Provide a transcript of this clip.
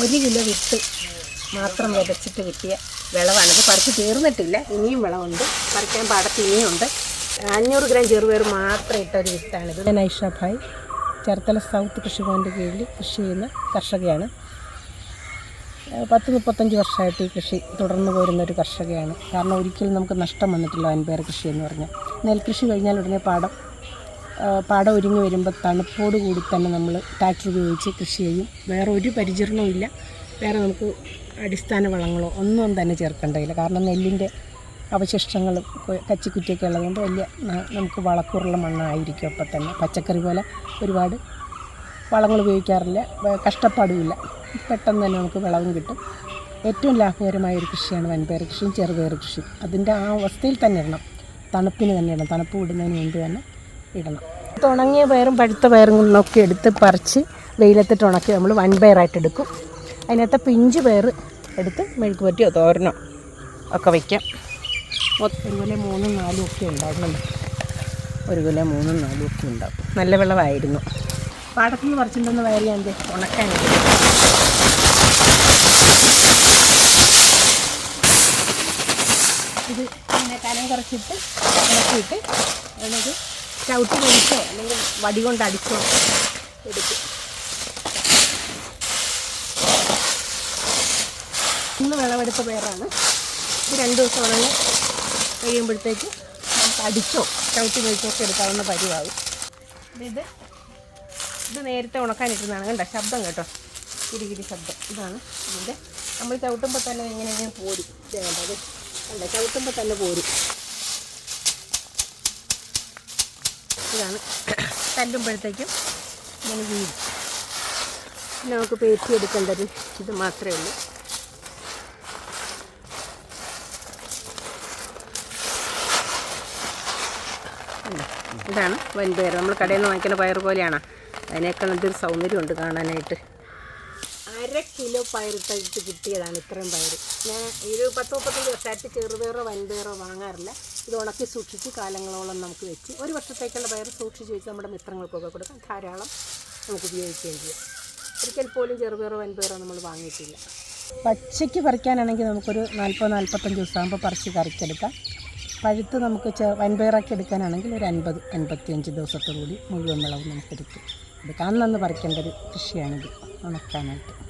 ഒരു കിലോ വിത്ത് മാത്രം വിതച്ചിട്ട് കിട്ടിയ ഇത് പറിച്ച് തീർന്നിട്ടില്ല. ഇനിയും വിളവുണ്ട്. പറിക്കാൻ പാടത്ത് ഇനിയുണ്ട്. അഞ്ഞൂറ് ഗ്രാം ചെറുപയർ മാത്രം ഇട്ട ഒരു വിത്താണിത് ഞാൻ ഐഷ ഭായ് ചേർത്തല സൗത്ത് കൃഷിഭവന്റെ കീഴിൽ കൃഷി ചെയ്യുന്ന കർഷകയാണ്. പത്ത് മുപ്പത്തഞ്ച് വർഷമായിട്ട് ഈ കൃഷി തുടർന്നു പോരുന്ന ഒരു കർഷകയാണ്. കാരണം ഒരിക്കലും നമുക്ക് നഷ്ടം വന്നിട്ടില്ല വൻപയർ കൃഷി എന്ന് പറഞ്ഞാൽ. നെൽകൃഷി കഴിഞ്ഞാൽ ഉടനെ പാടം പാടം ഒരുങ്ങി വരുമ്പോൾ തണുപ്പോട് കൂടി തന്നെ നമ്മൾ ട്രാക്ടർ ഉപയോഗിച്ച് കൃഷി ചെയ്യും. വേറെ ഒരു പരിചരണവും ഇല്ല. വേറെ നമുക്ക് അടിസ്ഥാന വളങ്ങളോ ഒന്നും തന്നെ ചേർക്കേണ്ടതില്ല. കാരണം നെല്ലിന്റെ അവശിഷ്ടങ്ങളും കച്ചിക്കുറ്റിയൊക്കെ ഉള്ളതുകൊണ്ട് വലിയ നമുക്ക് വളക്കൂറുള്ള മണ്ണായിരിക്കും അപ്പം തന്നെ. പച്ചക്കറി പോലെ ഒരുപാട് വളങ്ങൾ ഉപയോഗിക്കാറില്ല. കഷ്ടപ്പാടുമില്ല പെട്ടെന്ന് തന്നെ നമുക്ക് വിളവും കിട്ടും. ഏറ്റവും ലാഭകരമായ ഒരു കൃഷിയാണ് വൻപയർ കൃഷിയും ചെറുപയർ കൃഷിയും. അതിന്റെ ആ അവസ്ഥയിൽ തന്നെ ഇടണം. തണുപ്പിന് തന്നെ ഇടണം. തണുപ്പ് വിടുന്നതിന് മുമ്പ് തന്നെ ഇടണം. ഉണങ്ങിയ പയറും പഴുത്ത പയറും ഒക്കെ എടുത്ത് പറിച്ച് വെയിലത്തിട്ട് ഉണക്കി നമ്മൾ വൺ പയറായിട്ട് എടുക്കും. അതിനകത്ത് പിഞ്ച് പയർ എടുത്ത് മെഴുക്ക് പറ്റിയോ തോരനോ ഒക്കെ വയ്ക്കാം മൊത്തം ഒരു കിലോ മൂന്നും നാലും ഒക്കെ ഉണ്ടാകുന്നുണ്ട് ഒരു കിലോ മൂന്നും നാലും ഒക്കെ ഉണ്ടാകും നല്ല വെള്ളമായിരുന്നു പാടത്തുനിന്ന് പറിച്ചിട്ടുണ്ടെന്ന് വയറി ഞാൻ ഉണക്കാൻ ഇത് പിന്നെ കനം കുറച്ചിട്ട് ഉണക്കിയിട്ട് അതിനത് ചവിട്ടി കഴിച്ചോ അല്ലെങ്കിൽ വടി കൊണ്ട് അടിച്ചോ? എടുക്കും. ഇന്ന് വിളവെടുത്ത പേരാണ്. രണ്ട് ദിവസം ഉണങ്ങി കഴിയുമ്പോഴത്തേക്ക് നമുക്ക് അടിച്ചോ? ചവിട്ടി കഴിച്ചോ ഒക്കെ എടുക്കാവുന്ന പരിവാകും ഇത് ഇത് നേരത്തെ ഉണക്കാനിട്ടുന്നതാണ് കണ്ടോ? ശബ്ദം കേട്ടോ. കിരികിരി ശബ്ദം. ഇതാണ് ഇതിന്റെ നമ്മൾ ചവിട്ടുമ്പോൾ തന്നെ ഇങ്ങനെ ഇങ്ങനെ പോരും. ചെയ്യേണ്ടത് കണ്ടോ? ചവിട്ടുമ്പോൾ തന്നെ പോരും. ഇതാണ്. തല്ലുമ്പോഴത്തേക്കും ഇങ്ങനെ വീഴും. പിന്നെ നമുക്ക് പേറ്റി എടുക്കേണ്ടത് ഇത് മാത്രമേ ഉള്ളൂ? ഇതാണ് വൻപയർ. നമ്മൾ കടയിൽ നിന്ന് വാങ്ങിക്കുന്ന പയർ പോലെയാണ്. അതിനേക്കാൾ എന്തൊരു സൗന്ദര്യമുണ്ട് കാണാനായിട്ട്. അര കിലോ പയറിട്ടിട്ട് കിട്ടിയതാണ് ഇത്രയും പയർ. ഞാൻ ഒരു പത്ത് മുപ്പത്തഞ്ച് വർഷമായിട്ട് ചെറുപയറോ വൻപയറോ വാങ്ങാറില്ല. ഇത് ഉണക്കി സൂക്ഷിച്ച് കാലങ്ങളോളം നമുക്ക് വെച്ച് ഒരു വർഷത്തേക്കുള്ള പയർ സൂക്ഷിച്ച് വെച്ച് നമ്മുടെ മിത്രങ്ങൾക്കൊക്കെ കൊടുക്കാം. ധാരാളം നമുക്ക് ഉപയോഗിക്കുകയും ചെയ്യാം. ഒരിക്കൽ പോലും ചെറുപയറോ വൻപയറോ നമ്മൾ വാങ്ങിയിട്ടില്ല. പച്ചയ്ക്ക് പറിക്കാനാണെങ്കിൽ നമുക്കൊരു നാൽപ്പത് നാൽപ്പത്തഞ്ച് ദിവസമാകുമ്പോൾ പറിച്ച് കറിച്ചെടുക്കാം പഴുത്ത് നമുക്ക് ചെ വൻപയറാക്കി എടുക്കാനാണെങ്കിൽ ഒരു അൻപത് അൻപത്തിയഞ്ച് ദിവസത്തോടുകൂടി മുഴുവൻ വിളവ് നമുക്ക് എടുക്കും എടുക്കാം അന്നന്ന് പറിക്കേണ്ട ഒരു കൃഷിയാണിത് ഉണക്കാനായിട്ട്.